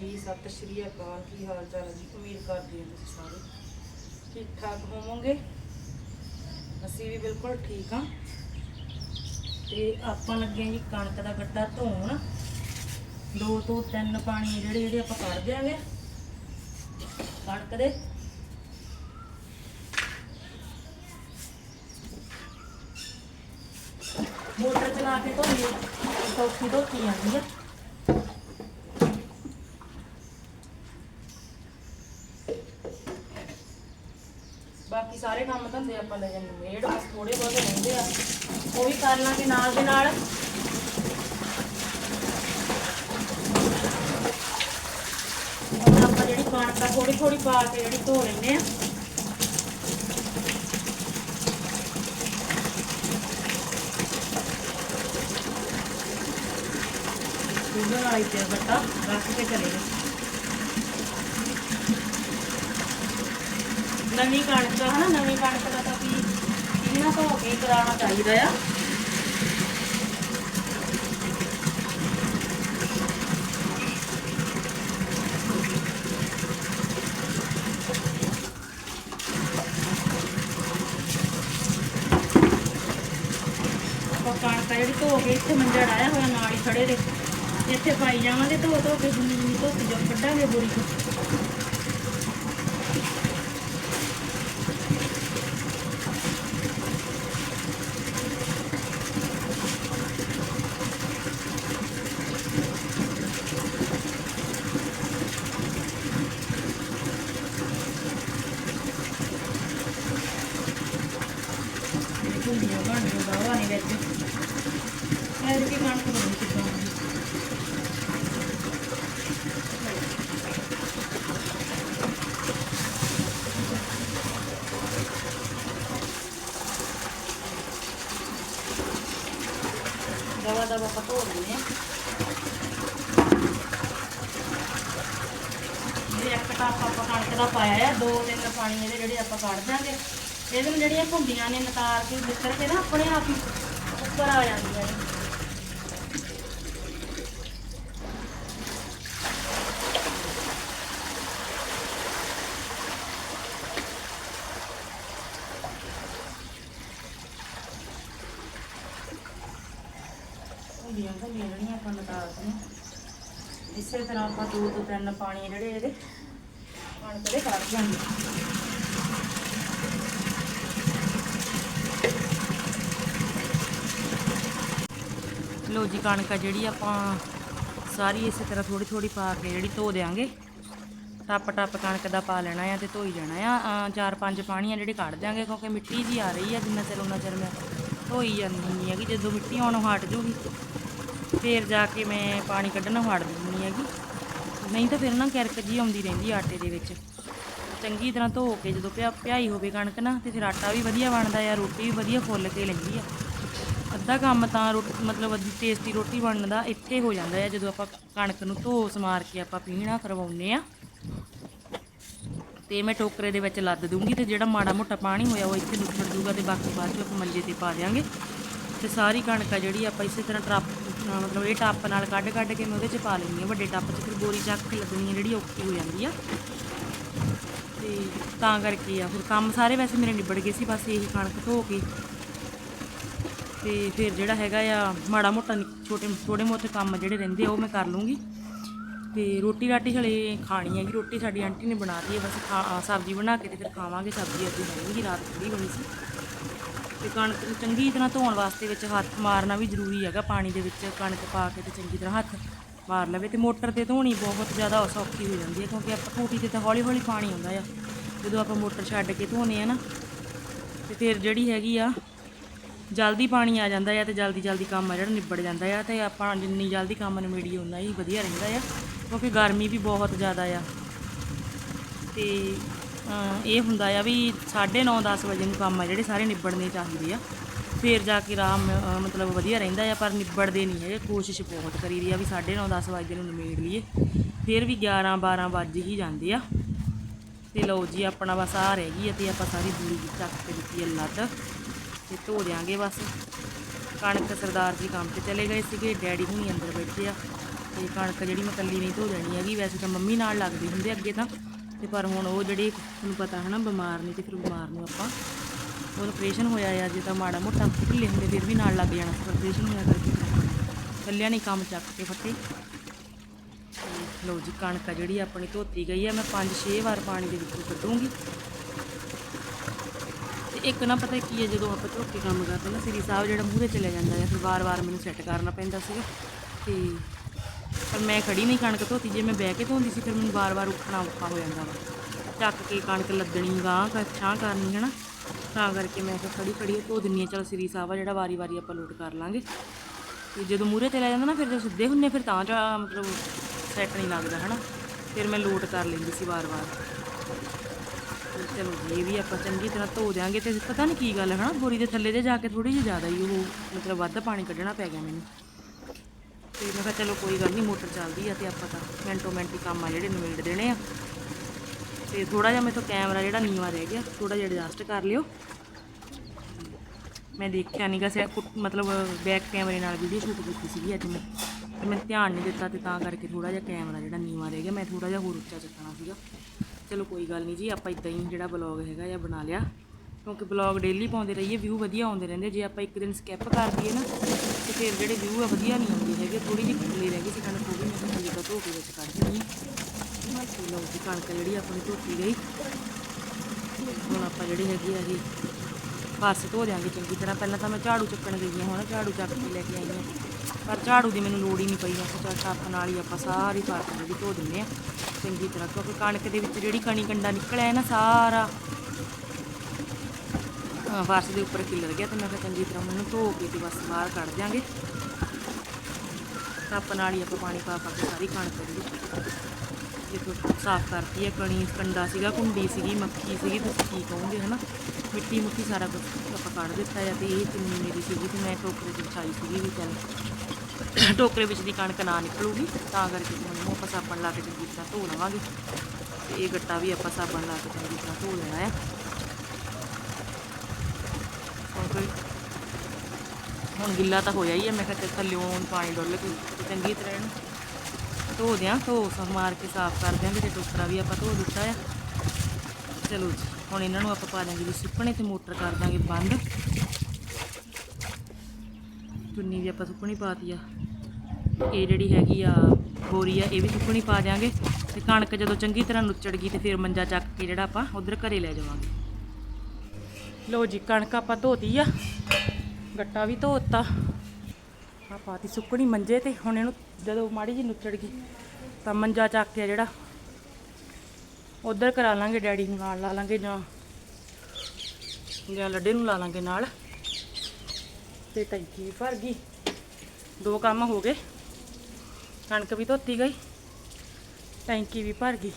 ਜੀ, ਸਤਿ ਸ਼੍ਰੀ ਅਕਾਲ। ਕੀ ਹਾਲ ਚਾਲ ਹੈ ਜੀ? ਉਮੀਦ ਕਰਦੀ ਹਾਂ ਤੁਸੀਂ ਸਾਰੇ ਠੀਕ ਠਾਕ ਹੋਵੋਗੇ। ਅਸੀਂ ਵੀ ਬਿਲਕੁਲ ਠੀਕ ਹਾਂ। ਤੇ ਆਪਾਂ ਲੱਗੇ ਹਾਂ ਜੀ ਕਣਕ ਦਾ ਗੱਟਾ ਧੋਣ। ਦੋ ਤੋਂ ਤਿੰਨ ਪਾਣੀ ਜਿਹੜੇ ਜਿਹੜੇ ਆਪਾਂ ਕੱਢ ਦਿਆਂਗੇ। ਕਣਕ ਦੇ। ਮੋਟਰ ਚਲਾ ਕੇ ਧੋਈਏ। ਸੌਖੀ ਧੋਤੀ ਜਾਂਦੀ ਆ। ਬਾਕੀ ਸਾਰੇ ਕੰਮ ਧੰਦੇ ਆਪਾਂ ਲੈ ਜਾਂਦੇ ਮੇੜ ਬਸ ਥੋੜੇ ਬਹੁਤ ਰਹਿੰਦੇ ਆ। ਉਹ ਵੀ ਕਰ ਲਾਂਗੇ ਨਾਲ ਦੇ ਨਾਲ। ਹੁਣ ਆਪਾਂ ਜਿਹੜੀ ਕਣਕ ਆ ਥੋੜੀ ਥੋੜੀ ਪਾ ਕੇ ਜਿਹੜੀ ਧੋ ਲੈਂਦੇ ਆ ਦੂਜਾ ਵਾਲੀ ਤੇ ਬੱਟਾ ਰੱਖ ਕੇ ਚਲੇ ਗਏ ਨਵੀਂ ਕਣਕ ਹਨਾ? ਨਵੀਂ ਕਣਕ ਦਾ ਤਾਂ ਵੀ ਇਹਨਾਂ ਧੋ ਕੇ ਹੀ ਕਰਾਉਣਾ ਚਾਹੀਦਾ ਆ। ਕਣਕ ਜਿਹੜੀ ਧੋ ਕੇ ਇੱਥੇ ਮੰਜਾ ਡਾਇਆ ਹੋਇਆ, ਨਾਲ ਹੀ ਖੜੇ ਦੇ ਇੱਥੇ ਪਾਈ ਜਾਵਾਂਗੇ ਧੋ ਧੋ ਕੇ ਗੁੰਨੀ ਗੁੰਨੀ ਧੋਤੀ ਜੋ ਕੱਢਾਂਗੇ ਬੋਰੀ ਤੋਂ ਘੁੰਮੀਆਂ ਬਣੀਆਂ ਬਾਵਾ ਨਹੀਂ ਵਿੱਚ। ਐਰ ਕੀ ਕਣਕ ਬਣੀ ਕਿੱਦਾਂ ਦਵਾ ਦਵਾ ਪਤੋ ਲੈਣੇ ਇਹ ਇੱਕ ਟਾਪ ਆਪਾਂ ਕਣਕ ਦਾ ਪਾਇਆ ਆ, ਦੋ ਤਿੰਨ ਪਾਣੀ ਇਹਦੇ ਜਿਹੜੇ ਆਪਾਂ ਕੱਢ ਦਿਆਂਗੇ। ਜਿਹੜੀਆਂ ਭੁੰਡੀਆਂ ਨੇ ਨਤਾਰ ਕੇ ਵਿਸਰ ਕੇ ਨਾ ਆਪਣੇ ਆਪ ਹੀ ਉੱਪਰ ਆ ਜਾਂਦੀਆਂ ਨੇ। ਭੁੰਡੀਆਂ ਭੁੰਡੀਆਂ ਜਿਹੜੀਆਂ ਆਪਾਂ ਨਤਾਰਦੇ ਨੇ, ਇਸੇ ਤਰ੍ਹਾਂ ਆਪਾਂ ਦੋ ਤੋਂ ਤਿੰਨ ਪਾਣੀ ਜਿਹੜੇ ਇਹਦੇ ਕਣਕ ਦੇ ਕੱਢ ਜਾਂਦੇ ਲੋ ਜੀ ਕਣਕ ਆ ਜਿਹੜੀ ਆਪਾਂ ਸਾਰੀ ਇਸੇ ਤਰ੍ਹਾਂ ਥੋੜੀ ਥੋੜੀ ਪਾ ਕੇ ਜਿਹੜੀ ਧੋ ਦੇਾਂਗੇ ਟੱਪ ਟੱਪ ਕਣਕ ਦਾ ਪਾ ਲੈਣਾ ਆ ਤੇ ਧੋਈ ਜਾਣਾ ਆ। ਚਾਰ ਪੰਜ ਪਾਣੀ ਆ ਜਿਹੜੇ ਕੱਢ ਦਿਆਂਗੇ ਕਿਉਂਕਿ ਮਿੱਟੀ ਜੀ ਆ ਰਹੀ ਆ, ਜਿੰਨਾ ਚਿਰ ਉਹਨਾਂ ਚਿਰ ਮੈਂ ਧੋਈ ਜਾਂਦੀ ਹੁੰਦੀ ਹੈਗੀ। ਜਦੋਂ ਮਿੱਟੀ ਆਉਣੋਂ ਹਟ ਜੂਗੀ। ਫੇਰ ਜਾ ਕੇ ਮੈਂ ਪਾਣੀ ਕੱਢਣੋਂ ਹਟ ਦਿੰਦੀ ਹੈਗੀ। ਨਹੀਂ ਤਾਂ ਫਿਰ ਨਾ ਕਿਰਕ ਜੀ ਆਉਂਦੀ ਰਹਿੰਦੀ ਆਟੇ ਦੇ ਵਿੱਚ। ਚੰਗੀ ਤਰ੍ਹਾਂ ਧੋ ਕੇ ਜਦੋਂ ਪਿਆ ਪਿਆਈ ਹੋਵੇ ਕਣਕ ਨਾ ਤੇ ਫਿਰ ਆਟਾ ਵੀ ਵਧੀਆ ਬਣਦਾ ਆ, ਰੋਟੀ ਵੀ ਵਧੀਆ ਫੁੱਲ ਕੇ ਲੈਂਦੀ ਆ। ਅੱਧਾ ਕੰਮ ਤਾਂ ਰੋ ਮਤਲਬ ਅੱਧੀ ਟੇਸਟੀ ਰੋਟੀ ਬਣਨ ਦਾ ਇੱਥੇ ਹੋ ਜਾਂਦਾ ਆ ਜਦੋਂ ਆਪਾਂ ਕਣਕ ਨੂੰ ਧੋ ਸਮਾਰ ਕੇ ਆਪਾਂ ਪੀਣਾ ਕਰਵਾਉਂਦੇ ਆ ਤੇ ਮੈਂ ਟੋਕਰੇ ਦੇ ਵਿੱਚ ਲੱਦ ਦੂੰਗੀ ਤੇ ਜਿਹੜਾ ਮਾੜਾ ਮੋਟਾ ਪਾਣੀ ਹੋਇਆ ਉਹ ਇੱਥੇ ਨੁੱਚੜ ਜੂਗਾ ਤੇ ਬਾਕੀ ਬਾਅਦ ਚੋਂ ਆਪਾਂ ਮੰਜੇ ਤੇ ਪਾ ਦਿਆਂਗੇ। ਤੇ ਸਾਰੀ ਕਣਕ ਆ ਜਿਹੜੀ ਆਪਾਂ ਇਸੇ ਤਰ੍ਹਾਂ ਟਰੱਪ ਮਤਲਬ ਇਹ ਟੱਪ ਨਾਲ ਕੱਢ ਕੱਢ ਕੇ ਮੈਂ ਉਹਦੇ 'ਚ ਪਾ ਲੈਂਦੀ ਹਾਂ। ਵੱਡੇ ਟੱਪ 'ਚ ਫਿਰ ਬੋਰੀ ਚੱਕ ਕੇ ਲੱਦਣੀ ਆ ਜਿਹੜੀ ਔਖੀ ਹੋ ਜਾਂਦੀ ਆ। ਤੇ ਤਾਂ ਕਰਕੇ ਆ ਫਿਰ ਕੰਮ ਸਾਰੇ ਵੈਸੇ ਮੇਰੇ ਨਿਬੜ ਗਏ ਸੀ, ਬਸ ਇਹੀ ਕਣਕ ਧੋ ਕੇ ਤੇ ਫਿਰ ਜਿਹੜਾ ਹੈਗਾ ਆ, ਮਾੜਾ ਮੋਟਾ ਨਿ- ਛੋਟੇ ਥੋੜੇ ਮੋਟੇ ਕੰਮ ਜਿਹੜੇ ਰਹਿੰਦੇ ਆ, ਉਹ ਮੈਂ ਕਰ ਲੂੰਗੀ। ਤੇ ਰੋਟੀ ਰਾਟੀ ਹਲੇ ਖਾਣੀ ਹੈਗੀ, ਰੋਟੀ ਸਾਡੀ ਆਂਟੀ ਨੇ ਬਣਾ ਬਣਾਤੀ ਹੈ ਬਸ ਖਾ ਸਬਜ਼ੀ ਬਣਾ ਕੇ ਤੇ ਫਿਰ ਖਾਵਾਂਗੇ, ਸਬਜ਼ੀ ਅੱਜ ਬਣੂਗੀ, ਰਾਤ ਥੋੜੀ ਬਣੀ ਸੀ। ਤੇ ਕਣਕ ਨੂੰ ਚੰਗੀ ਤਰ੍ਹਾਂ ਧੋਣ ਵਾਸਤੇ ਵਿੱਚ ਹੱਥ ਮਾਰਨਾ ਵੀ ਜ਼ਰੂਰੀ ਹੈਗਾ, ਪਾਣੀ ਦੇ ਵਿੱਚ ਕਣਕ ਪਾ ਕੇ ਤੇ ਚੰਗੀ ਤਰ੍ਹਾਂ ਹੱਥ ਮਾਰ ਲਵੇ। ਤੇ ਮੋਟਰ ਤੇ ਧੋਣੀ ਬਹੁਤ ਜ਼ਿਆਦਾ ਸੌਖੀ ਹੋ ਜਾਂਦੀ ਹੈ, ਕਿਉਂਕਿ ਆਪਾਂ ਟੂਟੀ ਤੇ ਤਾਂ ਹੌਲੀ ਹੌਲੀ ਪਾਣੀ ਆਉਂਦਾ ਆ। ਜਦੋਂ ਆਪਾਂ ਮੋਟਰ ਛੱਡ ਕੇ ਧੋਨੇ ਆ ਨਾ, ਤੇ ਫਿਰ ਜਿਹੜੀ ਹੈਗੀ ਆ ਜਲਦੀ ਪਾਣੀ ਆ ਜਾਂਦਾ ਆ ਤੇ ਜਲਦੀ ਜਲਦੀ ਕੰਮ ਆ ਜਿਹੜਾ ਨਿਬੜ ਜਾਂਦਾ ਆ ਤੇ ਆਪਾਂ ਜਿੰਨੀ ਜਲਦੀ ਕੰਮ ਨਿਬੇੜੀਏ ਉਨਾ ਹੀ ਵਧੀਆ ਰਹਿੰਦਾ ਆ, ਕਿਉਂਕਿ ਗਰਮੀ ਵੀ ਬਹੁਤ ਜ਼ਿਆਦਾ ਆ। ਤੇ ਇਹ ਹੁੰਦਾ ਆ ਵੀ 9:30 10 ਵਜੇ ਨੂੰ ਕੰਮ ਆ ਜਿਹੜੇ ਸਾਰੇ ਨਿਬੜਨੇ ਚਾਹੀਦੇ ਆ। ਫੇਰ ਜਾ ਕੇ ਆਰਾਮ ਮਤਲਬ ਵਧੀਆ ਰਹਿੰਦਾ ਆ, ਪਰ ਨਿਬੜਦੇ ਨਹੀਂ ਹੈਗੇ, ਕੋਸ਼ਿਸ਼ ਬਹੁਤ ਕਰੀਦੀ ਆ ਵੀ 9:30 10 ਵਜੇ ਨੂੰ ਨਿਬੇੜ ਲਈਏ। ਫੇਰ ਵੀ 11 12 ਵੱਜ ਹੀ ਜਾਂਦੇ ਆ। ਤੇ ਲਓ ਜੀ, ਆਪਣਾ ਬਸ ਆ ਰਹਿ ਗਈ ਆ ਤੇ ਆਪਾਂ ਸਾਰੀ ਬੂਰੀ ਚੱਕ ਕੇ ਦਿੱਤੀ ਆ ਲੱਦ ਤੇ ਧੋ ਦਿਆਂਗੇ ਬਸ। ਕਣਕ ਸਰਦਾਰ ਜੀ ਕੰਮ ਤੇ ਚਲੇ ਗਏ ਸੀਗੇ, ਡੈਡੀ ਹੁਣੀ ਅੰਦਰ ਬੈਠੇ ਆ। ਤੇ ਕਣਕ ਜਿਹੜੀ ਮੈਂ ਇਕੱਲੀ ਨਹੀਂ ਧੋ ਜਾਣੀ ਹੈਗੀ, ਵੈਸੇ ਤਾਂ ਮੰਮੀ ਨਾਲ ਲੱਗਦੀ ਹੁੰਦੇ ਅੱਗੇ ਤਾਂ। ਤੇ ਪਰ ਹੁਣ ਉਹ ਜਿਹੜੇ ਤੁਹਾਨੂੰ ਪਤਾ ਹੈ ਨਾ ਬਿਮਾਰ ਨੇ ਤੇ ਫਿਰ ਬਿਮਾਰ ਨੂੰ ਆਪਾਂ ਉਹ ਆਪਰੇਸ਼ਨ ਹੋਇਆ ਆ, ਜੇ ਤਾਂ ਮਾੜਾ ਮੋਟਾ ਢਿੱਲੇ ਹੁੰਦੇ ਫਿਰ ਵੀ ਨਾਲ ਲੱਗ ਜਾਣਾ ਸੀ ਆਪਰੇਸ਼ਨ ਹੋਇਆ ਕਰਕੇ ਕੱਲਿਆਂ ਨਹੀਂ ਕੰਮ ਚੱਕ ਕੇ ਫੱਟੇ। ਤੇ ਲਓ ਜੀ, ਕਣਕ ਆ ਜਿਹੜੀ ਆਪਣੀ ਧੋਤੀ ਗਈ ਆ, ਮੈਂ 5-6 ਵਾਰ ਪਾਣੀ ਦੇ ਵਿੱਚੋਂ ਕੱਢੂੰਗੀ। ਤੇ ਇੱਕ ਨਾ ਪਤਾ ਕੀ ਹੈ, ਜਦੋਂ ਆਪਾਂ ਧੋ ਕੇ ਕੰਮ ਕਰਦੇ ਨਾ, ਸ੍ਰੀ ਸਾਹਿਬ ਜਿਹੜਾ ਮੂਹਰੇ ਚਲੇ ਜਾਂਦਾ ਹੈ, ਫਿਰ ਵਾਰ-ਵਾਰ ਮੈਨੂੰ ਸੈੱਟ ਕਰਨਾ ਪੈਂਦਾ ਸੀਗਾ। ਤੇ ਪਰ ਮੈਂ ਖੜੀ ਨਹੀਂ ਕਣਕ ਧੋਤੀ, ਜੇ ਮੈਂ ਬਹਿ ਕੇ ਧੋਂਦੀ ਸੀ, ਫਿਰ ਮੈਨੂੰ ਵਾਰ-ਵਾਰ ਉੱਠਣਾ ਔਖਾ ਹੋ ਜਾਂਦਾ ਵਾ। ਚੱਕ ਕੇ ਕਣਕ ਲੱਦਣੀ ਗਾਂ ਕਰ ਛਾਂ ਕਰਨੀ ਹੈ ਨਾ ਤਾਂ ਕਰਕੇ ਮੈਂ ਫਿਰ ਖੜੀ ਖੜੀ ਧੋ ਦਿੰਨੀ ਆ ਚਲ ਸ੍ਰੀ ਸਾਹਿਬ ਆ, ਜਿਹੜਾ ਵਾਰੀ-ਵਾਰੀ ਆਪਾਂ ਲੋਡ ਕਰ ਲਾਂਗੇ। ਤੇ ਜਦੋਂ ਮੂਹਰੇ ਤੇ ਜਾਂਦਾ ਨਾ, ਫਿਰ ਜੇ ਸਿੱਧੇ ਹੁੰਨੇ, ਫਿਰ ਤਾਂ ਜਾ ਮਤਲਬ ਸੈੱਟ ਨਹੀਂ ਲੱਗਦਾ, ਹਨਾ? ਫਿਰ ਮੈਂ ਲੋਡ ਕਰ ਲੈਂਦੀ ਸੀ ਵਾਰ-ਵਾਰ। ਚਲੋ ਜੀ, ਇਹ ਵੀ ਆਪਾਂ ਚੰਗੀ ਤਰ੍ਹਾਂ ਧੋ ਦਿਆਂਗੇ ਤੇ ਪਤਾ ਨਹੀਂ ਕੀ ਗੱਲ ਹੈ ਨਾ ਬੋਰੀ ਦੇ ਥੱਲੇ ਤੇ ਜਾ ਕੇ ਥੋੜੀ ਜਿਹੀ ਜ਼ਿਆਦਾ ਹੀ ਉਹ, ਮਤਲਬ ਵੱਧ ਪਾਣੀ ਕੱਢਣਾ ਪੈ ਗਿਆ ਮੈਨੂੰ। ਤੇ ਮੈਂ ਕਿਹਾ ਚਲੋ ਕੋਈ ਗੱਲ ਨਹੀਂ ਮੋਟਰ ਚੱਲਦੀ ਆ ਤੇ ਆਪਾਂ ਤਾਂ ਮਿੰਟੋ ਮਿੰਟ ਹੀ ਕੰਮ ਆ ਜਿਹੜੇ ਨਿਬੇੜ ਦੇਣੇ ਆ। ਤੇ ਥੋੜਾ ਜਿਹਾ ਮੇਰੇ ਤੋਂ ਕੈਮਰਾ ਜਿਹੜਾ ਨੀਵਾ ਰਹਿ ਗਿਆ ਥੋੜਾ ਜਿਹਾ ਐਡਜਸਟ ਕਰ ਲਿਓ। ਮੈਂ ਦੇਖਿਆ ਨਹੀਂਗਾ ਸੇ ਮਤਲਬ ਬੈਕ ਕੈਮਰੇ ਨਾਲ ਵੀਡੀਓ ਸ਼ੂਟ ਕੀਤੀ ਸੀਗੀ ਅੱਜ ਮੈਂ। ਤੇ ਮੈਂ ਧਿਆਨ ਨਹੀਂ ਦਿੱਤਾ ਤੇ ਤਾਂ ਕਰਕੇ ਥੋੜਾ ਜਿਹਾ ਕੈਮਰਾ ਜਿਹੜਾ ਨੀਵਾ ਰਹਿ ਗਿਆ, ਮੈਂ ਥੋੜਾ ਜਿਹਾ ਹੋਰ ਉੱਚਾ ਚੱਕਣਾ ਸੀਗਾ। ਚਲੋ ਕੋਈ ਗੱਲ ਨਹੀਂ ਜੀ, ਆਪਾਂ ਇਦਾਂ ਹੀ ਜਿਹੜਾ ਬਲੌਗ ਹੈਗਾ ਜਾਂ ਬਣਾ ਲਿਆ। ਕਿਉਂਕਿ ਬਲੌਗ ਡੇਲੀ ਪਾਉਂਦੇ ਰਹੀਏ ਵਿਊ ਵਧੀਆ ਆਉਂਦੇ ਰਹਿੰਦੇ। ਜੇ ਆਪਾਂ ਇੱਕ ਦਿਨ ਸਕਿਪ ਕਰ ਦਈਏ ਨਾ, ਤੇ ਫਿਰ ਜਿਹੜੇ ਵਿਊ ਆ ਵਧੀਆ ਨਹੀਂ ਆਉਂਦੇ ਹੈਗੇ ਥੋੜੀ ਜਿਹੀ ਖੁੱਲੀ ਰਹਿ ਗਈ ਸੀ ਕਣਕ ਉਹ ਵੀ ਮੈਂ ਕਿਹਾ ਜਿੱਦਾਂ ਧੋ ਕੇ ਵਿੱਚ ਕੱਢ ਦਿੰਦੀ ਹਾਂ। ਲਓ ਜੀ, ਕਣਕ ਜਿਹੜੀ ਆਪਣੀ ਧੋਤੀ ਗਈ। ਹੁਣ ਆਪਾਂ ਜਿਹੜੀ ਹੈਗੀ ਆ ਇਹ, ਫਰਸ਼ ਧੋ ਦਿਆਂਗੇ ਚੰਗੀ ਤਰ੍ਹਾਂ। ਪਹਿਲਾਂ ਤਾਂ ਮੈਂ ਝਾੜੂ ਚੱਕਣ ਗਈ ਹਾਂ, ਹੁਣ ਝਾੜੂ ਚੱਕ ਕੇ ਲੈ ਕੇ ਆਈ ਹਾਂ। ਪਰ ਝਾੜੂ ਦੀ ਮੈਨੂੰ ਲੋੜ ਹੀ ਨਹੀਂ ਪਈ ਮੈਂ ਕਿਹਾ ਚੱਲ ਟੱਪ ਨਾਲ ਹੀ ਆਪਾਂ ਸਾਰੀ ਫਰਸ਼ ਜਿਹੜੀ ਧੋ ਦਿੰਦੇ ਆ। ਚੰਗੀ ਤਰ੍ਹਾਂ ਕਿਉਂਕਿ ਕਣਕ ਦੇ ਵਿੱਚ ਜਿਹੜੀ ਕਣੀ ਕੰਡਾ ਨਿਕਲਿਆ ਹੈ ਨਾ ਸਾਰਾ, ਅਹ ਫਰਸ਼ ਦੇ ਉੱਪਰ ਕਿਲਰ ਗਿਆ ਤੇ ਮੈਂ ਕਿਹਾ ਚੰਗੀ ਤਰ੍ਹਾਂ ਉਹਨੂੰ ਧੋ ਕੇ ਤੇ ਬਸ ਬਾਹਰ ਕੱਢ ਦਿਆਂਗੇ। ਟੱਪ ਨਾਲ ਹੀ ਆਪਾਂ ਪਾਣੀ ਪਾ ਪਾ ਕੇ ਸਾਰੀ ਕਣਕ ਜਿਹੜੀ ਦੇਖੋ ਸਾਫ਼ ਕਰਤੀ ਹੈ ਕਣੀ, ਕੰਡਾ ਸੀਗਾ, ਕੁੰਡੀ ਸੀਗੀ, ਮੱਖੀ ਸੀਗੀ, ਤੁਸੀਂ ਕੀ ਕਹੋਗੇ, ਹਨਾ? ਮਿੱਟੀ ਮੁੱਟੀ ਸਾਰਾ ਕੁਝ ਆਪਾਂ ਕੱਢ ਦਿੱਤਾ ਹੈ ਤੇ ਇਹ ਚੁੰਨੀ ਮੇਰੀ ਸੀਗੀ ਤੇ ਮੈਂ ਟੋਕਰੇ 'ਚ ਵਿਛਾਈ ਸੀਗੀ ਵੀ ਚੱਲ ਟੋਕਰੇ ਵਿੱਚ ਦੀ ਕਣਕ ਨਾ ਨਿਕਲੂਗੀ, ਤਾਂ ਕਰਕੇ ਮੈਨੂੰ ਆਪਾਂ ਸਾਬਣ ਲਾ ਕੇ ਚੰਗੀ ਤਰ੍ਹਾਂ ਧੋ ਲਵਾਂਗੇ। ਤੇ ਇਹ ਗੱਟਾ ਵੀ ਆਪਾਂ ਸਾਬਣ ਲਾ ਕੇ ਚੰਗੀ ਤਰ੍ਹਾਂ ਧੋ ਲੈਣਾ ਹੈ ਹੁਣ ਗਿੱਲਾ ਤਾਂ ਹੋਇਆ ਹੀ ਹੈ ਮੈਂ ਕਿਹਾ ਥੱਲਿਓਂ ਪਾਣੀ ਡੁੱਲ ਕੇ ਚੰਗੀ ਤਰ੍ਹਾਂ ਇਹਨੂੰ ਧੋ ਦਿਆਂ, ਧੋ ਸ ਮਾਰ ਕੇ ਸਾਫ਼ ਕਰ ਦਿਆਂਗੇ ਤੇ ਟੋਕਰਾ ਵੀ ਆਪਾਂ ਧੋ ਦਿੱਤਾ ਆ। ਚਲੋ ਜੀ। ਹੁਣ ਇਹਨਾਂ ਨੂੰ ਆਪਾਂ ਪਾ ਦਾਂਗੇ ਵੀ ਸੁੱਕਣੇ ਤੇ ਮੋਟਰ ਕਰ ਦਾਂਗੇ ਬੰਦ। ਚੁੰਨੀ ਵੀ ਆਪਾਂ ਸੁੱਕਣੀ ਪਾਤੀ ਆ। ਇਹ ਜਿਹੜੀ ਹੈਗੀ ਆ ਬੋਰੀ ਆ, ਇਹ ਵੀ ਸੁੱਕਣੀ ਪਾ ਦਿਆਂਗੇ। ਤੇ ਕਣਕ ਜਦੋਂ ਚੰਗੀ ਤਰ੍ਹਾਂ ਨੁੱਚੜ ਗਈ ਤੇ ਫਿਰ ਮੰਜਾ ਚੱਕ ਕੇ ਜਿਹੜਾ ਆਪਾਂ ਉਧਰ ਘਰੇ ਲੈ ਜਾਵਾਂਗੇ। ਲੋ ਜੀ, ਕਣਕ ਆਪਾਂ ਧੋਤੀ ਆ। ਗੱਟਾ ਵੀ ਧੋਤਾ। ਆ ਪਾਤੀ ਸੁੱਕਣੀ ਮੰਜੇ ਤੇ। ਹੁਣ ਇਹਨੂੰ ਜਦੋਂ ਮਾੜੀ ਜੀ ਨੁੱਚੜ ਗਈ ਤਾਂ ਮੰਜਾ ਚੱਕ ਕੇ ਜਿਹੜਾ ਉਧਰ ਕਰਾ ਲਾਂਗੇ ਡੈਡੀ ਨੂੰ ਨਾਲ ਲਾ ਲਾਂਗੇ ਜਾਂ ਜਾਂ ਲੱਡੇ ਨੂੰ ਲਾ ਲਾਂਗੇ ਨਾਲ। ਤੇ ਟੈਂਕੀ ਵੀ ਭਰ ਗਈ। ਦੋ ਕੰਮ ਹੋ ਗਏ। ਕਣਕ ਵੀ ਧੋਤੀ ਗਈ। ਟੈਂਕੀ ਵੀ ਭਰ ਗਈ।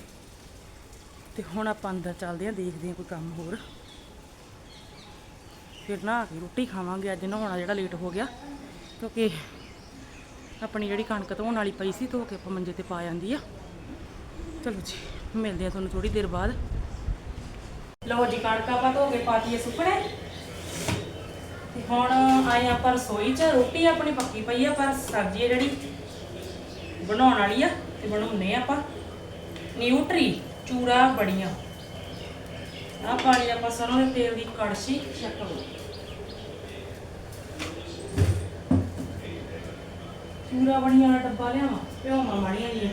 ਤੇ ਹੁਣ ਆਪਾਂ ਅੰਦਰ ਚੱਲਦੇ ਆਂ ਦੇਖਦੇ ਆਂ ਕੋਈ ਕੰਮ ਹੋਰ। ਫਿਰ ਨਹਾ ਕੇ ਰੋਟੀ ਖਾਵਾਂਗੇ। ਅੱਜ ਨਹਾਉਣਾ ਜਿਹੜਾ ਲੇਟ ਹੋ ਗਿਆ। ਕਿਉਂਕਿ ਆਪਣੀ ਜਿਹੜੀ ਕਣਕ ਧੋਣ ਵਾਲੀ ਪਈ ਸੀ, ਧੋ ਕੇ ਆਪਾਂ ਮੰਜੇ ਤੇ ਪਾ ਜਾਂਦੀ ਆ। ਚਲੋ ਜੀ। ਮਿਲਦੇ ਆ ਤੁਹਾਨੂੰ ਥੋੜੀ ਦੇਰ ਬਾਅਦ। ਲਓ ਜੀ, ਕਣਕ ਆਪਾਂ ਧੋ ਕੇ ਪਾਤੀ ਸੁੱਕਣੇ। ਤੇ ਹੁਣ ਆਏ ਆਪਾਂ ਰਸੋਈ 'ਚ, ਰੋਟੀ ਆਪਣੀ ਪੱਕੀ ਪਈ ਆ, ਪਰ ਸਬਜ਼ੀ ਜਿਹੜੀ ਬਣਾਉਣ ਵਾਲੀ ਆ, ਤੇ ਬਣਾਉਨੇ ਆ ਆਪਾਂ। ਨਿਊਟਰੀ, ਚੂਰਾ, ਬੜੀਆਂ। ਆ ਪਾਣੀ ਆਪਾਂ ਸਰੋਂ ਦੇ ਤੇਲ ਦੀ ਕੜਛੀ, ਚੱਕ ਚੂਰਾ, ਬੜੀਆਂ ਦਾ ਡੱਬਾ ਲਿਆਵਾਂ ਪਿਓਵਾਂ ਮਾੜੀਆਂ ਜੀ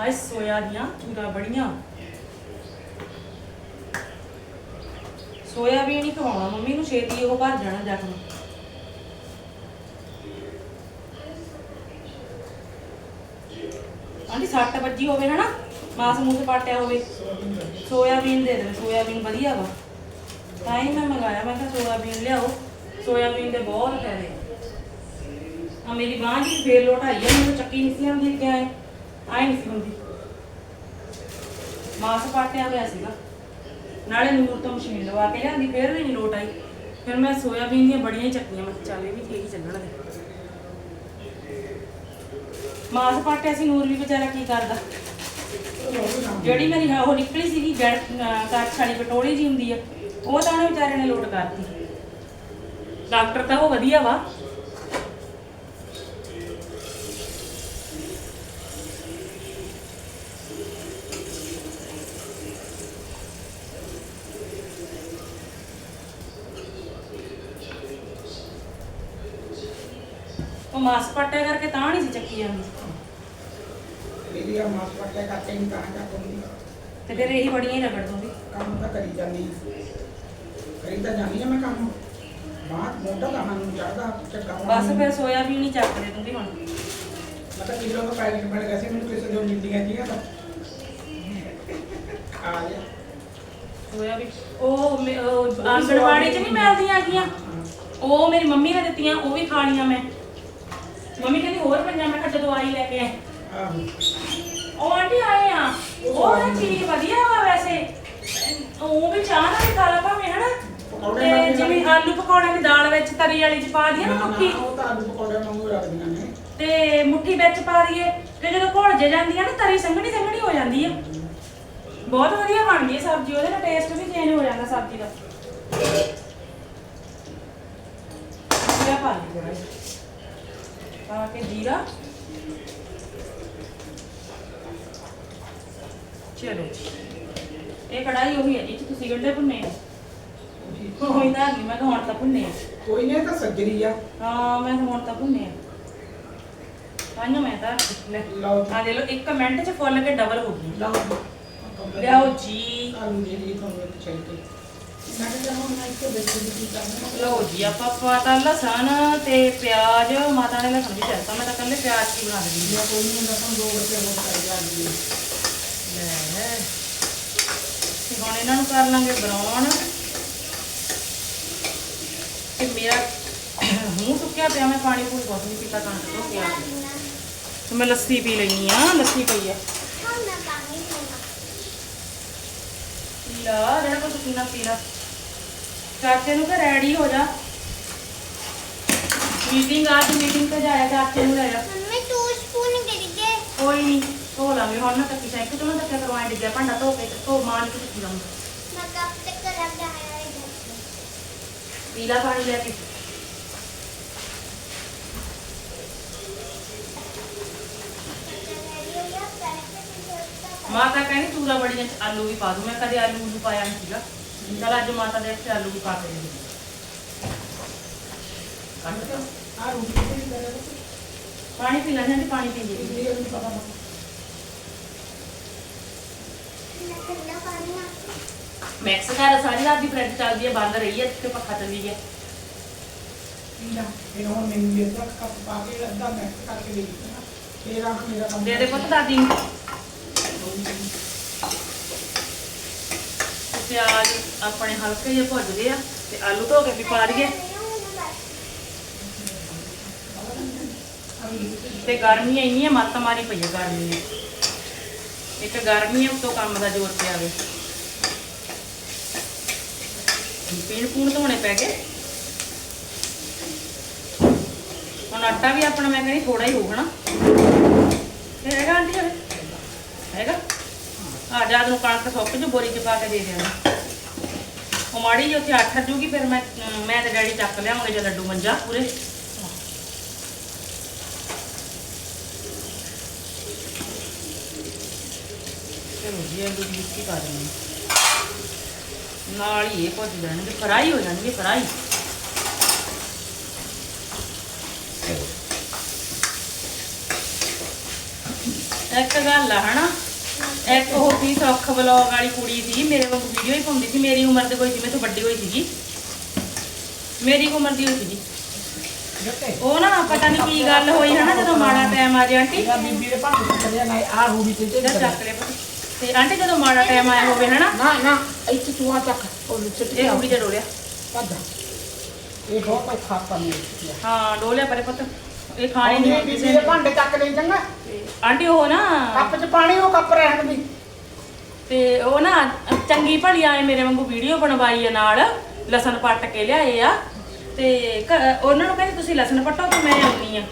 ਆਏ ਸੋਇਆ ਦੀਆਂ ਚੂਰਾ ਬੜੀਆਂ ਸੋਇਆਬੀਨ ਹੀ ਖਵਾਉਣਾ, ਮੰਮੀ ਨੂੰ ਛੇਤੀ ਉਹ ਭਰ ਜਾਣਾ ਜ਼ਖਮ। ਆਂਟੀ ਸੱਟ ਵੱਜੀ ਹੋਵੇ ਹਨਾ, ਮਾਸ ਮੂਸ ਪਾਟਿਆ ਹੋਵੇ। ਸੋਇਆਬੀਨ ਦੇ ਦੇ ਸੋਇਆਬੀਨ ਵਧੀਆ ਵਾ। ਤਾਂ ਹੀ ਮੈਂ ਮੰਗਾਇਆ, ਮੈਂ ਕਿਹਾ ਸੋਇਆਬੀਨ ਲਿਆਓ। ਸੋਇਆਬੀਨ ਦੇ ਬਹੁਤ ਫਾਇਦੇ ਆ। ਮੇਰੀ ਬਾਂਹ ਜੀ ਫੇਰ ਲੋਟਾਈ ਆ, ਮੈਨੂੰ ਚੱਕੀ ਨਹੀਂ ਸੀ ਆਉਂਦੀ ਕਿ ਆਏ ਆਏ ਨਹੀਂ ਸੀ ਹੁੰਦੀ ਮਾਸ ਪਾਟਿਆ ਹੋਇਆ ਸੀਗਾ। ਨਾਲੇ ਨੂਰ ਤੋਂ ਮਸ਼ੀਨ ਲਵਾ ਕੇ ਲਿਆਂਦੀ, ਫੇਰ ਵੀ ਨਹੀਂ ਲੋਟ ਆਈ। ਫਿਰ ਮੈਂ ਸੋਇਆਬੀਨ ਦੀਆਂ ਬੜੀਆਂ ਹੀ ਚੱਕੀਆਂ, ਮੈਂ ਕਿਹਾ ਵੀ ਇਹੀ ਚੱਲਣ ਮਾਸ ਪਾਟਿਆ ਸੀ ਨੂਰ ਵੀ ਵਿਚਾਰਾ ਕੀ ਕਰਦਾ? ਜਿਹੜੀ ਮੇਰੀ ਉਹ ਨਿਕਲੀ ਸੀਗੀ, ਜੜ ਕੱਚ ਵਾਲੀ ਪਟੋਲੀ ਜੀ ਹੁੰਦੀ ਆ, ਉਹ ਤਾਂ ਉਹਨੇ ਵਿਚਾਰੇ ਨੇ ਲੋਟ ਕਰਤੀ। ਡਾਕਟਰ ਤਾਂ ਉਹ ਵਧੀਆ ਵਾ। ਮਾਸ ਪੱਟਿਆ ਕਰਕੇ ਤਾਂ ਨਹੀਂ ਸੀ ਚੱਕੀ ਜਾਂਦੀ। ਮੇਰੀ ਆ ਮਾਸ ਪੱਟੇ ਕਰਕੇ ਨਹੀਂ ਕਹਾਂ ਜਾ ਕੋਈ ਤੇ ਫਿਰ ਇਹੀ ਬੜੀਆਂ ਹੀ ਰਗੜ ਦੂੰਗੀ ਕੰਮ ਤਾਂ ਕਰੀ ਜਾਂਦੀ। ਕਰੀ ਤਾਂ ਜਾਂਦੀ ਆ ਮੈਂ ਕੰਮ। ਬਾਹਰ ਮੋਟਾ ਤਾਂ ਸਾਨੂੰ ਚੜਦਾ ਚੱਕਾ ਬਸ ਫਿਰ ਸੋਇਆਬੀਨ ਹੀ ਚੱਕ ਦੇ ਦੂੰਗੀ ਹੁਣ। ਮਤਲਬ ਕਿਲੋ ਦਾ ਪੈਕੇਟ ਮਿਲ ਗਿਆ ਸੀ ਮੈਨੂੰ ਕਿਸੇ ਦੇ ਮਿਲਦੀਆਂ ਜੀਆਂ ਤਾਂ। ਆ ਗਿਆ ਸੋਇਆਬੀਨ ਉਹ ਮੇ- ਉਹ ਆਂਗਣਵਾੜੀ 'ਚ ਨਹੀਂ ਮਿਲਦੀਆਂ ਹੈਗੀਆਂ ਉਹ ਮੇਰੀ ਮੰਮੀ ਨੇ ਦਿੱਤੀਆਂ ਉਹ ਵੀ ਖਾਣੀਆਂ ਮੈਂ। ਮੰਮੀ ਕਹਿੰਦੀ ਹੋਰ ਪੰਜਾਂ ਮੈਂ ਕਿਹਾ ਜਦੋਂ ਆਈ ਲੈ ਕੇ ਆਏ ਆਹੋ। ਉਹ ਆਂਟੀ ਆਏ ਆ। ਉਹ ਨਾ ਚੀਜ਼ ਵਧੀਆ ਵਾ ਵੈਸੇ। ਉਹ ਵੀ ਚਾਹ ਨਾਲ ਹੀ ਖਾ ਲਾ ਭਾਵੇਂ ਹਨਾ? ਪਕੌੜੇ ਤੇ ਨਾਲ ਵੀ ਜਿਵੇਂ ਆਲੂ ਪਕੌੜੇ ਦੀ ਦਾਲ ਵਿੱਚ ਤਰੀ ਵਾਲੀ ਚ ਪਾ ਦਈਏ ਨਾ ਮੁੱਠੀ। ਉਹ ਤਾਂ ਆਲੂ ਪਕੌੜੇ ਵਾਂਗੂ ਲੱਗਦੀਆਂ ਨੇ। ਤੇ ਮੁੱਠੀ ਵਿੱਚ ਪਾ ਦਈਏ। ਤੇ ਜਦੋਂ ਘੁਲ ਜੇ ਜਾਂਦੀਆਂ ਨਾ ਤਰੀ ਸੰਘਣੀ ਸੰਘਣੀ ਹੋ ਜਾਂਦੀ ਆ। ਬਹੁਤ ਵਧੀਆ ਬਣਦੀ ਹੈ ਸਬਜ਼ੀ ਉਹਦੇ ਨਾਲ ਟੇਸਟ ਵੀ ਚੇਂਜ ਹੋ ਜਾਂਦਾ ਸਬਜ਼ੀ ਦਾ। ਜੀਰਾ ਪਾ ਲਈ ਪਾ ਕੇ ਜੀਰਾ। ਚਲੋ। ਜੀ ਇਹ ਕੜਾਈ ਉਹੀ ਹੈ ਜੀ ਚ ਤੁਸੀਂ ਗੰਡੇ ਭੁੰਨੇ ਆ? ਕੋਈ ਨਾ ਨਹੀਂ ਮੈਂ ਤਾਂ ਹੁਣ ਤਾਂ ਭੁੰਨੇ ਆ। ਕੋਈ ਨਹੀਂ ਤਾਂ ਸੱਜਰੀ ਆ। ਹਾਂ ਮੈਂ ਹੁਣ ਤਾਂ ਭੁੰਨੇ ਆ। ਪਾਣੀ ਮੈਂ ਤਾਂ ਲਓ ਆ ਲੋ 1 ਮਿੰਟ ਚ ਫੁੱਲ ਕੇ ਡਬਲ ਹੋ ਗਈ। ਲਓ ਲਿਆਓ ਜੀ। ਲਈ ਤੁਹਾਨੂੰ ਇੱਕ ਚਾਹੀਦੀ। ਮੈਂ ਹੁਣ ਮੈਂ ਇੱਥੇ ਬੈਠੀ ਦੀ ਕੀ ਕਰਨਾ ਲਓ ਜੀ ਆਪਾਂ ਪਾਤਾ ਲਸਣ ਤੇ ਪਿਆਜ਼ ਮਾਤਾ ਨੇ ਲਸਣ ਵੀ ਚਾਹਤਾ ਮੈਂ ਤਾਂ ਕੱਲੇ ਪਿਆਜ਼ ਕੀ ਬਣਾ ਦਿੰਦੀ ਜਾਂ ਕੋਈ ਨਹੀਂ ਹੁੰਦਾ ਤਾਂ ਦੋ ਰੁਪਏ ਹੋਰ ਕਰ ਜਾਂਦੀ ਹੈ ਲੈ ਤੇ ਹੁਣ ਇਹਨਾਂ ਨੂੰ ਕਰ ਲਾਂਗੇ ਬਰਾਉਨ ਤੇ ਮੇਰਾ ਮੂੰਹ ਸੁੱਕਿਆ ਪਿਆ ਮੈਂ ਪਾਣੀ ਪੂਰੀ ਬਹੁਤ ਨਹੀਂ ਪੀਤਾ ਤੋਂ ਪਿਆ ਤੇ ਮੈਂ ਲੱਸੀ ਪੀ ਲੈਣੀ ਆ ਲੱਸੀ ਪਈ ਆ। ਲਾ ਜਿਹੜਾ ਕੁਝ ਪੀਣਾ ਪੀਣਾ। ਚਾਚੇ ਨੂੰ ਤਾਂ ਰੈਡੀ ਹੋ ਜਾ। ਮੀਟਿੰਗ ਆ ਤੇ ਮੀਟਿੰਗ ਤੇ ਜਾਇਆ ਚਾਚੇ ਨੂੰ ਲੈ ਜਾ। ਮੰਮੀ ਤੂੰ ਸਪੂਨ ਗਿਰ ਕੋਈ ਨਹੀਂ ਧੋ ਲਾਂਗੇ। ਹੁਣ ਨਾ ਤੱਕੀ ਸਾਈਕਲ ਤੋਂ ਨਾ ਤੱਕਿਆ ਕਰਵਾਇਆ ਡਿੱਗਿਆ ਭਾਂਡਾ ਧੋ ਕੇ ਤੇ ਧੋ ਮਾਨ ਕੇ ਧੋ ਲਾਂਗੇ। ਮੈਂ ਕੱਪ ਤੇ ਕਰਾਂ ਦਾ ਆਇਆ ਹੈ ਪੀਲਾ ਪਾਣੀ ਲੈ ਕੇ। ਮਾਤਾ ਕਹਿੰਦੀ ਚੂਰਾ ਬੜੀਆਂ ਚ ਆਲੂ ਵੀ ਪਾ ਦੂੰ। ਮੈਂ ਕਦੇ ਆਲੂ ਨੂੰ ਪਾਇਆ ਨਹੀਂ ਸੀਗਾ। ਚਲ ਅੱਜ ਮਾਤਾ ਦੇ ਇੱਥੇ ਆਲੂ ਪਾ ਕੇ ਦੇ ਪਾਣੀ ਪੀ ਲੈਣਾ ਤੇ ਪਾਣੀ ਪੀ ਲਈ ਇਹ ਪਤਾ ਮੈਕਸ ਕਰ ਸਾਰੀ ਰਾਤ ਦੀ ਫਰੈਂਡ ਚੱਲਦੀ ਹੈ ਬੰਦ ਰਹੀ ਹੈ ਤੇ ਪੱਖਾ ਚੱਲੀ ਗਿਆ। ਇਹਦਾ ਇਹ ਹੋਰ ਮੈਨੂੰ ਦੇ ਤੱਕ ਕੱਪ ਪਾ ਕੇ ਕਰਕੇ ਦੇ ਤੇਰਾ ਮੇਰਾ ਦੇ ਦੇ ਪੁੱਤ ਦਾਦੀ ਨੂੰ। ਪਿਆਜ਼ ਆਪਣੇ ਹਲਕੇ ਜਿਹੇ ਭੁੱਜਦੇ ਆ ਤੇ ਆਲੂ ਧੋ ਕੇ ਵੀ ਪਾ ਦਈਏ ਤੇ ਗਰਮੀ ਇੰਨੀ ਹੈ ਮੱਤ ਮਾਰੀ ਪਈ ਹੈ ਗਰਮੀ ਨੇ। ਇੱਕ ਗਰਮੀ ਹੈ ਉਤੋਂ ਕੰਮ ਦਾ ਜ਼ੋਰ ਪਿਆ ਵੇ। ਪੀਣ ਪੂਣ ਧੋਣੇ ਪੈ ਗਏ। ਹੁਣ ਆਟਾ ਵੀ ਆਪਣਾ ਮੈਂ ਕਹਿੰਦੀ ਥੋੜਾ ਹੀ ਹੋਊ, ਹਨਾ? ਤੇ ਹੈਗਾ ਆਂਟੀ ਆ ਜਦ ਨੂੰ ਕਣਕ ਸੁੱਕ ਜੂ ਬੋਰੀ 'ਚ ਪਾ ਕੇ ਦੇ ਦੇਣਾ। ਉਹ ਮਾੜੀ ਜਿਹੀ ਉੱਥੇ ਅੱਠ ਜੂਗੀ ਫਿਰ ਮੈਂ ਮੈਂ ਤੇ ਡੈਡੀ ਚੱਕ ਲਿਆਵਾਂਗੇ ਜੇ ਲੱਡੂ ਮੰਜਾ ਪੂਰੇ। ਚਲੋ ਜੀ ਆਲੂ ਦੀ ਮਿੱਟੀ ਪਾ ਦੇਣੀ ਨਾਲ ਹੀ ਇਹ ਭੁੱਜ ਜਾਣਗੇ ਫਰਾਈ ਹੋ ਜਾਣਗੇ ਫਰਾਈ। ਇੱਕ ਗੱਲ ਆ ਹਨਾ? ਇੱਕ ਉਹ ਸੀ ਸੁੱਖ ਵਲੌਗ ਵਾਲੀ ਕੁੜੀ ਸੀ ਮੇਰੇ ਵਾਂਗੂ ਵੀਡੀਓ ਹੀ ਪਾਉਂਦੀ ਸੀ ਮੇਰੀ ਉਮਰ ਦੇ ਕੋਈ ਸੀ ਮੇਰੇ ਤੋਂ ਵੱਡੀ ਹੋਈ ਸੀਗੀ। ਮੇਰੀ ਕੁ ਉਮਰ ਦੀ ਹੋਈ ਸੀਗੀ। ਜੱਟੇ ਉਹ ਨਾ ਪਤਾ ਨਹੀਂ ਕੀ ਗੱਲ ਹੋਈ ਹਨਾ ਜਦੋਂ ਮਾੜਾ ਟਾਈਮ ਆ ਗਿਆ ਆਂਟੀ। ਇਹਦਾ ਬੀਬੀ ਦੇ ਭਾਂਡੇ ਚੱਲਿਆ ਨਾ ਆ ਰੂੜੀ ਤੇ ਤੇ ਇਹਦਾ ਚੱਕ ਲਿਆ ਪੁੱਤ। ਤੇ ਆਂਟੀ ਜਦੋਂ ਮਾੜਾ ਟਾਈਮ ਆਇਆ ਹੋਵੇ ਹਨਾ ਨਾ ਨਾ ਇੱਥੇ ਤੂੰ ਆ ਚੱਕ ਉਹ ਚਿੱਟੀ ਇਹ ਕੁੜੀ ਦੇ ਡੋਲਿਆ। ਭੱਜ ਇਹ ਬਹੁਤ ਔਖਾ ਕੰਮ ਹੈ ਹਾਂ ਡੋਲਿਆ ਪਰੇ ਪੁੱਤ। ਇਹ ਖਾਣੇ ਆਉਂਦੀ ਨਹੀਂ ਬੀਬੀ ਕਿਸੇ ਦੇ ਭਾਂਡੇ ਚੱਕ ਲਈ ਚੰਗਾ। ਤੇ ਆਂਟੀ ਉਹ ਨਾ ਕੱਪ 'ਚ ਪਾਣੀ ਉਹ ਕੱਪ ਰਹਿਣ ਦੀ। ਤੇ ਉਹ ਨਾ ਚੰਗੀ ਭਲੀ ਆਏ ਮੇਰੇ ਵਾਂਗੂ ਵੀਡੀਓ ਬਣਵਾਈ ਆ ਨਾਲ ਲਸਣ ਪੱਟ ਕੇ ਲਿਆਏ ਆ। ਤੇ ਉਹਨਾਂ ਨੂੰ ਕਹਿੰਦੇ ਤੁਸੀਂ ਲਸਣ ਪੱਟੋ ਤੇ ਮੈਂ ਆਉਣੀ ਆ।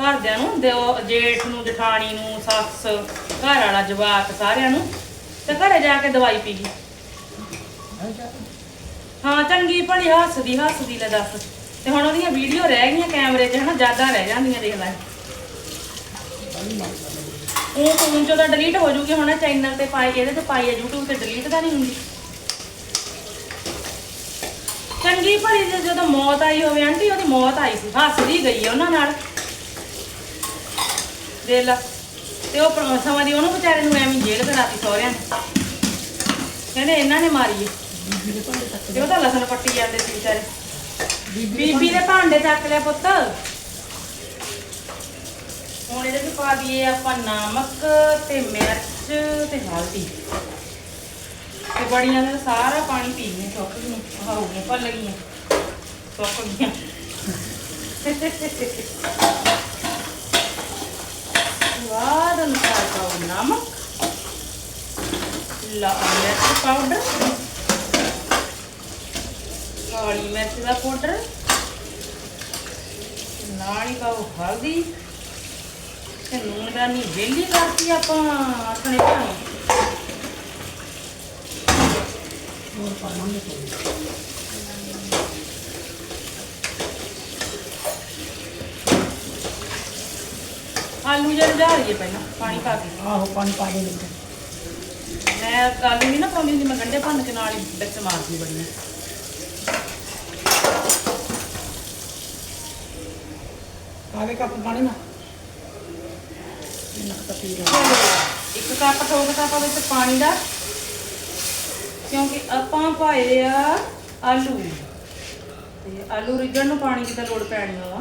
ਘਰਦਿਆਂ ਨੂੰ ਦਿਓ ਜੇਠ ਨੂੰ ਜਠਾਣੀ ਨੂੰ ਸੱਸ ਘਰ ਵਾਲਾ ਜਵਾਕ ਸਾਰਿਆਂ ਨੂੰ ਤੇ ਘਰੇ ਜਾ ਕੇ ਦਵਾਈ ਪੀ ਗਈ। ਹਾਂ ਚੰਗੀ ਭਲੀ ਹੱਸਦੀ ਹੱਸਦੀ ਲੈ ਦੱਸ। ਤੇ ਹੁਣ ਉਹਦੀਆਂ ਵੀਡੀਓ ਰਹਿ ਗਈਆਂ ਕੈਮਰੇ 'ਚ, ਹਨਾ, ਜ਼ਿਆਦਾ ਰਹਿ ਜਾਂਦੀਆਂ, ਦੇਖ ਲੈ। ਉਹ ਫੋਨ 'ਚੋਂ ਤਾਂ ਡਿਲੀਟ ਹੋ ਜੂਗੀ, ਹੁਣ ਚੈਨਲ ਤੇ ਪਾਈ, ਇਹਦੇ ਤੇ ਪਾਈ ਹੈ, YouTube ਤੇ ਡਿਲੀਟ ਤਾਂ ਨਹੀਂ ਹੁੰਦੀ। ਚੰਗੀ ਭਲੀ ਜੇ ਜਦੋਂ ਮੌਤ ਆਈ ਹੋਵੇ, ਆਂਟੀ, ਉਹਦੀ ਮੌਤ ਆਈ ਸੀ, ਹੱਸਦੀ ਗਈ ਹੈ ਉਹਨਾਂ ਨਾਲ। ਦੇਖ ਲਾ, ਤੇ ਉਹ ਸਮਾਂ ਦੀ ਉਹਨੂੰ ਵਿਚਾਰੇ ਨੂੰ ਐਵੇਂ ਜੇਲ੍ਹ ਕਰਾਤੀ ਸਹੁਰਿਆਂ ਨੇ। ਕਹਿੰਦੇ ਇਹਨਾਂ ਨੇ ਮਾਰੀ ਤੇ ਉਹ ਤਾਂ ਲਸਣ ਪੱਟੀ ਜਾਂਦੇ ਸੀ ਵਿਚਾਰੇ। ਬੀਬੀ ਦੇ ਭਾਂਡੇ ਚੱਕ ਲਿਆ ਪੁੱਤ। ਹੁਣ ਇਹਦੇ ਵਿੱਚ ਪਾ ਦਈਏ ਆਪਾਂ ਨਮਕ ਤੇ ਮਿਰਚ ਤੇ ਹਲਦੀ। ਤੇ ਬੜੀਆਂ ਦਾ ਸਾਰਾ ਪਾਣੀ ਪੀ ਗਈਆਂ ਸੁੱਕ ਗਈਆਂ ਹੋ ਗਈਆਂ, ਭੱਲ ਗਈਆਂ ਸੁੱਕ ਗਈਆਂ। ਸਵਾਦ ਅਨੁਸਾਰ ਪਾਓ ਨਮਕ ਲਾਲ ਮਿਰਚ ਪਾਊਡਰ। ਕਾਲੀ ਮਿਰਚ ਦਾ ਪਾਊਡਰ ਨਾਲ ਹੀ ਪਾਓ ਹਲਦੀ ਤੇ ਨੂਨ ਦਾ ਨਹੀਂ ਵੇਲੀ ਕਰਤੀ ਆਪਾਂ ਆਪਣੇ ਭਾਣੇ ਹੋਰ ਪਾਵਾਂਗੇ ਥੋੜ੍ਹੀ। ਆਲੂ ਜਿਹੜੇ ਢਾਲੀਏ ਪਹਿਲਾਂ ਪਾਣੀ ਪਾ ਕੇ। ਆਹੋ ਪਾਣੀ ਪਾ ਦੇ ਮੈਂ ਆਲੂ ਨਹੀਂ ਨਾ ਪਾਉਂਦੀ ਹੁੰਦੀ ਮੈਂ ਗੰਢੇ ਭੰਨ ਕੇ ਨਾਲ ਹੀ ਵਿੱਚ ਮਾਰਦੀ ਬੜੀ। ਕਾਲੇ ਕੱਪ ਪਾਣੀ ਨਾ। ਇਹਨਾਂ ਤਾਂ ਪੀ ਰਿਹਾ ਇੱਕ ਕੱਪ ਠੋਕ ਕੱਪ ਵਿੱਚ ਪਾਣੀ ਦਾ। ਕਿਉਂਕਿ ਆਪਾਂ ਪਾਏ ਆ ਆਲੂ। ਤੇ ਆਲੂ ਰਿੱਝਣ ਨੂੰ ਪਾਣੀ ਦੀ ਤਾਂ ਲੋੜ ਪੈਣੀ ਆ।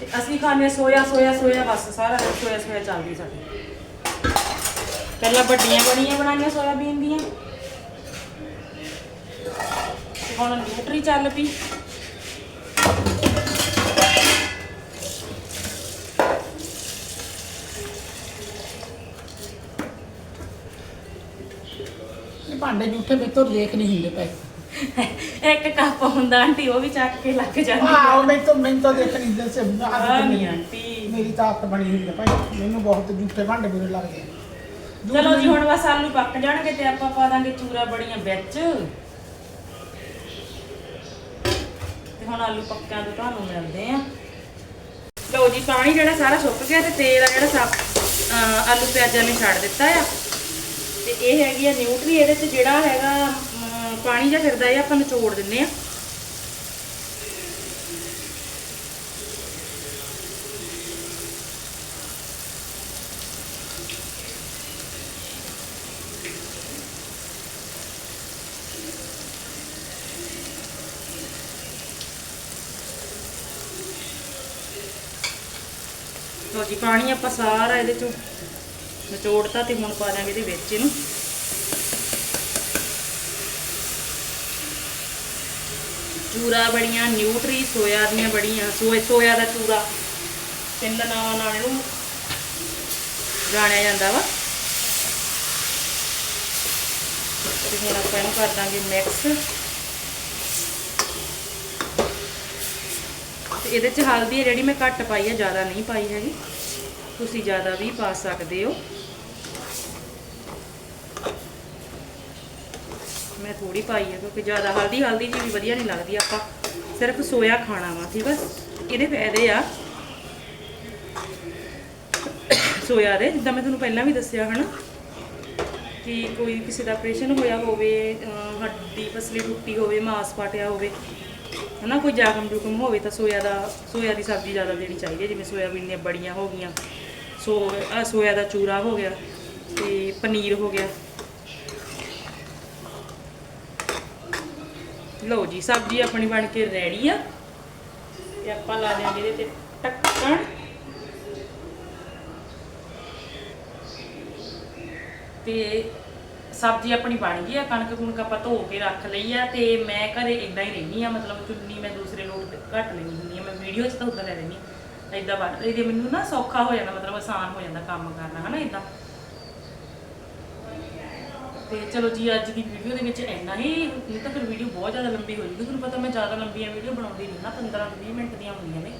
ਤੇ ਅਸੀਂ ਖਾਣੇ ਸੋਇਆ ਸੋਇਆ ਸੋਇਆ ਬਸ ਸਾਰਾ ਦਿਨ ਸੋਇਆ ਸੋਇਆ ਚੱਲਦੀ ਸਾਡੀ। ਪਹਿਲਾਂ ਵੱਡੀਆਂ ਬੜੀਆਂ ਬਣਾਈਆਂ ਸੋਇਆਬੀਨ ਦੀਆਂ। ਹੁਣ ਨਿਊਟਰੀ ਚੱਲ ਪਈ। ਭਾਂਡੇ ਜੂਠੇ ਮੇਤੋਂ ਦੇਖ ਨਹੀਂ ਹੁੰਦੇ ਪਏ। ਇੱਕ ਕੱਪ ਹੁੰਦਾ ਆਂਟੀ ਉਹ ਵੀ ਚੱਕ ਕੇ ਲੱਗ ਜਾਂਦੀ ਆਹ ਮੈਂ ਤਾਂ ਮੈਂ ਤਾਂ ਦੇਖ ਨਹੀਂ ਦਿਲ ਸੇ ਆ ਨਹੀਂ ਆਂਟੀ। ਮੇਰੀ ਤਾਂ ਆਦਤ ਬਣੀ ਹੋਈ ਹੈ ਭਾਈ ਮੈਨੂੰ ਬਹੁਤ ਜੂਠੇ ਭਾਂਡੇ ਬੁਰੇ ਲੱਗਦੇ ਆ ਚਲੋ ਜੀ ਹੁਣ ਬਸ ਆਲੂ ਪੱਕ ਜਾਣਗੇ ਤੇ ਆਪਾਂ ਪਾ ਦਾਂਗੇ ਚੂਰਾ ਬੜੀਆਂ ਵਿੱਚ। ਤੇ ਹੁਣ ਆਲੂ ਪੱਕਿਆਂ ਤੋਂ ਤੁਹਾਨੂੰ ਮਿਲਦੇ ਆ। ਲਓ ਜੀ ਪਾਣੀ ਜਿਹੜਾ ਸਾਰਾ ਸੁੱਕ ਗਿਆ ਤੇ ਤੇਲ ਆ ਜਿਹੜਾ ਸਾਫ਼ ਆਲੂ ਪਿਆਜ਼ਾਂ ਨੇ ਛੱਡ ਦਿੱਤਾ ਆ। ਤੇ ਇਹ ਹੈਗੀ ਆ ਨਿਊਟਰੀ ਇਹਦੇ ਚ ਜਿਹੜਾ ਹੈਗਾ ਪਾਣੀ ਜਿਹਾ ਫਿਰਦਾ ਇਹ ਆਪਾਂ ਨਿਚੋੜ ਦਿੰਨੇ ਆ। ਲਓ ਜੀ, ਪਾਣੀ ਆਪਾਂ ਸਾਰਾ ਇਹਦੇ ਚੋਂ ਨਿਚੋੜਤਾ ਤੇ ਹੁਣ ਪਾ ਦਾਂਗੇ ਇਹਦੇ ਵਿੱਚ ਇਹਨੂੰ। ਚੂਰਾ ਬੜੀਆਂ ਨਿਊਟਰੀ ਸੋਇਆ ਦੀਆਂ ਬੜੀਆਂ, ਸੋਏ ਸੋਇਆ ਦਾ ਚੂਰਾ। ਤਿੰਨ ਨਾਵਾਂ ਨਾਲ ਇਹਨੂੰ ਜਾਣਿਆ ਜਾਂਦਾ ਵਾ। ਤੇ ਹੁਣ ਆਪਾਂ ਇਹਨੂੰ ਕਰ ਦਾਂਗੇ ਮਿਕਸ ਤੇ ਇਹਦੇ ਚ ਹਲਦੀ ਹੈ ਜਿਹੜੀ ਮੈਂ ਘੱਟ ਪਾਈ ਹੈ ਜ਼ਿਆਦਾ ਨਹੀਂ ਪਾਈ ਹੈਗੀ। ਤੁਸੀਂ ਜ਼ਿਆਦਾ ਵੀ ਪਾ ਸਕਦੇ ਹੋ। ਮੈਂ ਥੋੜੀ ਪਾਈ ਹੈ ਕਿਉਂਕਿ ਜ਼ਿਆਦਾ ਹਲਦੀ ਹਲਦੀ ਜੀ ਵੀ ਵਧੀਆ ਨਹੀਂ ਲੱਗਦੀ ਆਪਾਂ। ਸਿਰਫ ਸੋਇਆ ਖਾਣਾ ਵਾ, ਠੀਕ ਹੈ ਇਹਦੇ ਫਾਇਦੇ ਆ। ਸੋਇਆ ਦੇ, ਜਿੱਦਾਂ ਮੈਂ ਤੁਹਾਨੂੰ ਪਹਿਲਾਂ ਵੀ ਦੱਸਿਆ ਹਨਾ, ਕਿ ਕੋਈ ਕਿਸੇ ਦਾ ਆਪਰੇਸ਼ਨ ਹੋਇਆ ਹੋਵੇ ਹੱਡੀ ਪਸਲੀ ਟੁੱਟੀ ਹੋਵੇ, ਮਾਸ ਪਾਟਿਆ ਹੋਵੇ, ਹਨਾ, ਕੋਈ ਜ਼ਖਮ ਜੁਖਮ ਹੋਵੇ ਤਾਂ ਸੋਇਆ ਦਾ, ਸੋਇਆ ਦੀ ਸਬਜ਼ੀ ਜ਼ਿਆਦਾ ਦੇਣੀ ਚਾਹੀਦੀ ਹੈ, ਜਿਵੇਂ ਸੋਇਆਬੀਨ ਦੀਆਂ ਬੜੀਆਂ ਹੋ ਗਈਆਂ। ਸੋ ਆਹ ਸੋਇਆ ਦਾ ਚੂਰਾ ਹੋ ਗਿਆ ਤੇ ਪਨੀਰ ਹੋ ਗਿਆ। ਲਓ ਜੀ, ਸਬਜ਼ੀ ਆਪਣੀ ਬਣ ਕੇ ਰੈਡੀ ਆ। ਤੇ ਆਪਾਂ ਲਾ ਦਿਆਂਗੇ ਇਹਦੇ ਤੇ ਟੱਕਣ ਤੇ ਸਬਜ਼ੀ ਆਪਣੀ ਬਣ ਗਈ ਆ, ਕਣਕ ਕੁਣਕ ਆਪਾਂ ਧੋ ਕੇ ਰੱਖ ਲਈ ਆ ਤੇ ਮੈਂ ਘਰੇ ਇਦਾਂ ਹੀ ਰਹਿੰਦੀ ਆ, ਮਤਲਬ ਚੁੰਨੀ ਮੈਂ ਦੂਸਰੇ ਲੋਟ ਘੱਟ ਲੈਂਦੀ ਹੁੰਦੀ ਆ, ਮੈਂ ਵੀਡੀਓ 'ਚ ਤਾਂ ਉਦਾਂ ਲੈ ਲੈਂਦੀ ਆ। ਇਦਾਂ ਵੱਢ ਲਈ ਮੈਨੂੰ ਨਾ ਸੌਖਾ ਹੋ ਜਾਂਦਾ, ਮਤਲਬ ਆਸਾਨ ਹੋ ਜਾਂਦਾ ਕੰਮ ਕਰਨਾ, ਹਨਾ ਇਦਾਂ ਤੇ ਚਲੋ ਜੀ, ਅੱਜ ਦੀ ਵੀਡੀਓ ਦੇ ਵਿੱਚ ਇੰਨਾ ਹੀ। ਨਹੀਂ ਤਾਂ ਫਿਰ ਵੀਡੀਓ ਬਹੁਤ ਜ਼ਿਆਦਾ ਲੰਬੀ ਹੋ ਜੂਗੀ। ਤੁਹਾਨੂੰ ਪਤਾ ਮੈਂ ਜ਼ਿਆਦਾ ਲੰਬੀਆਂ ਵੀਡੀਓ ਬਣਾਉਂਦੀ ਨਹੀਂ ਨਾ 15 ਤੋਂ 20 ਮਿੰਟ ਦੀਆਂ ਹੁੰਦੀਆਂ ਨੇ।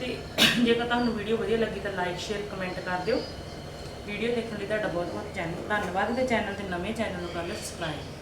ਤੇ ਜੇਕਰ ਤੁਹਾਨੂੰ ਵੀਡੀਓ ਵਧੀਆ ਲੱਗੀ ਤਾਂ ਲਾਈਕ ਸ਼ੇਅਰ ਕਮੈਂਟ ਕਰ ਦਿਓ। ਵੀਡੀਓ ਦੇਖਣ ਲਈ ਤੁਹਾਡਾ ਬਹੁਤ ਬਹੁਤ ਚੈਨਲ ਧੰਨਵਾਦ। ਤੇ ਚੈਨਲ ਤੇ ਨਵੇਂ ਚੈਨਲ ਨੂੰ ਕਰ ਲਓ ਸਬਸਕ੍ਰਾਈਬ